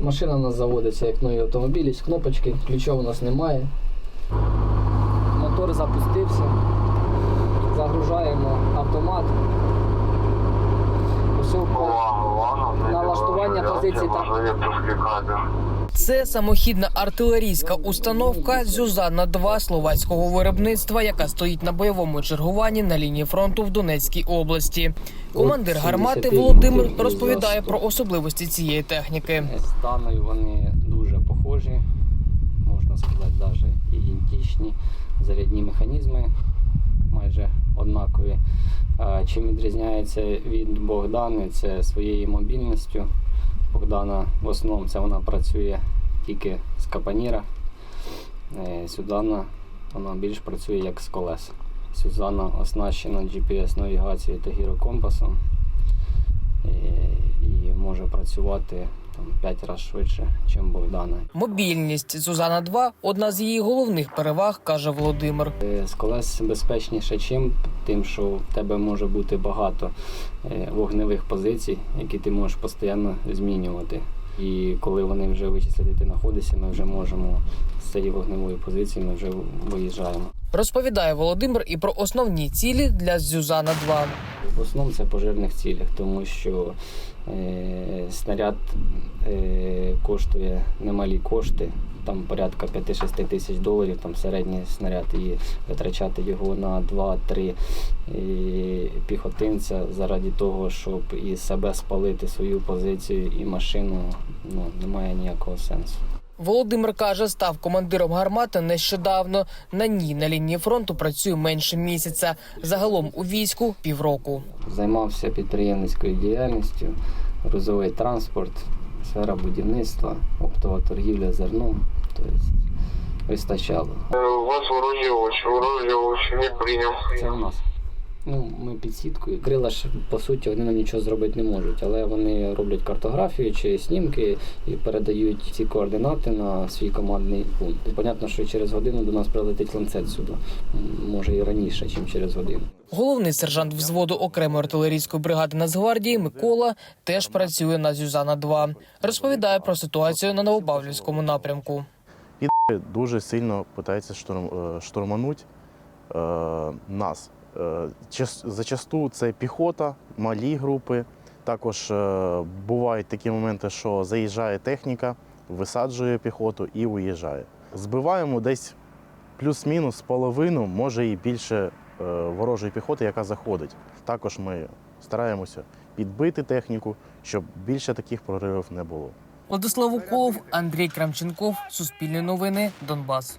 Машина у нас заводиться як нові автомобілі, з кнопочки, ключів у нас немає. Мотор запустився. Загружаємо автомат. Усе по- Налаштування позиції та- Можливо, трошки кадр. Це самохідна артилерійська установка Зюзанна 2 словацького виробництва, яка стоїть на бойовому чергуванні на лінії фронту в Донецькій області. Командир гармати Володимир розповідає про особливості цієї техніки. Станою вони дуже похожі, можна сказати, навіть ідентичні. Зарядні механізми майже однакові. Чим відрізняється від Богдани, це своєю мобільністю. Богдана в основному це вона працює тільки з капаніра. Е, Сюдана вона більш працює як з колес. Сюзанна оснащена GPS-навігацією та гірокомпасом і може працювати там 5 разів швидше, ніж Богдана. Мобільність Зюзанна 2 одна з її головних переваг, каже Володимир. Е, З колес безпечніше, чим тим, що в тебе може бути багато е, вогневих позицій, які ти можеш постійно змінювати. І коли вони вже вичислять, де ти знаходишся, ми вже можемо з цієї вогневої позиції ми вже виїжджаємо. Розповідає Володимир і про основні цілі для Зюзана 2 В основному це пожежних цілях, тому що е, снаряд е, коштує немалі кошти, там порядка 5-6 тисяч доларів, там середній снаряд, і витрачати його на 2-3 е, піхотинця заради того, щоб і себе спалити свою позицію і машину, ну, немає ніякого сенсу. Володимир каже, став командиром гармати нещодавно. На ній на лінії фронту працює менше місяця. Загалом у війську півроку. Займався підприємницькою діяльністю, грузовий транспорт, сфера будівництва, оптова торгівля зерном. Тобто вистачало. Е, У вас ворожович, ворожович не прийняв. Це у нас. Ну, ми під сіткою. Крила ж по суті вони нам нічого зробити не можуть, але вони роблять картографію чи снімки і передають ці координати на свій командний пункт. Понятно, що через годину до нас прилетить ланцет сюди. Може і раніше, ніж через годину. Головний сержант взводу окремої артилерійської бригади Нацгвардії Микола теж працює на Зюзана 2 Розповідає про ситуацію на Новопавлівському напрямку. І дуже сильно питається штурм, е, штурмануть е, нас. Е, час- зачасту це піхота, малі групи. Також е, бувають такі моменти, що заїжджає техніка, висаджує піхоту і уїжджає. Збиваємо десь плюс-мінус половину, може і більше е, ворожої піхоти, яка заходить. Також ми стараємося підбити техніку, щоб більше таких проривів не було. Владислав Уколов, Андрій Крамченков, Суспільне новини, Донбас.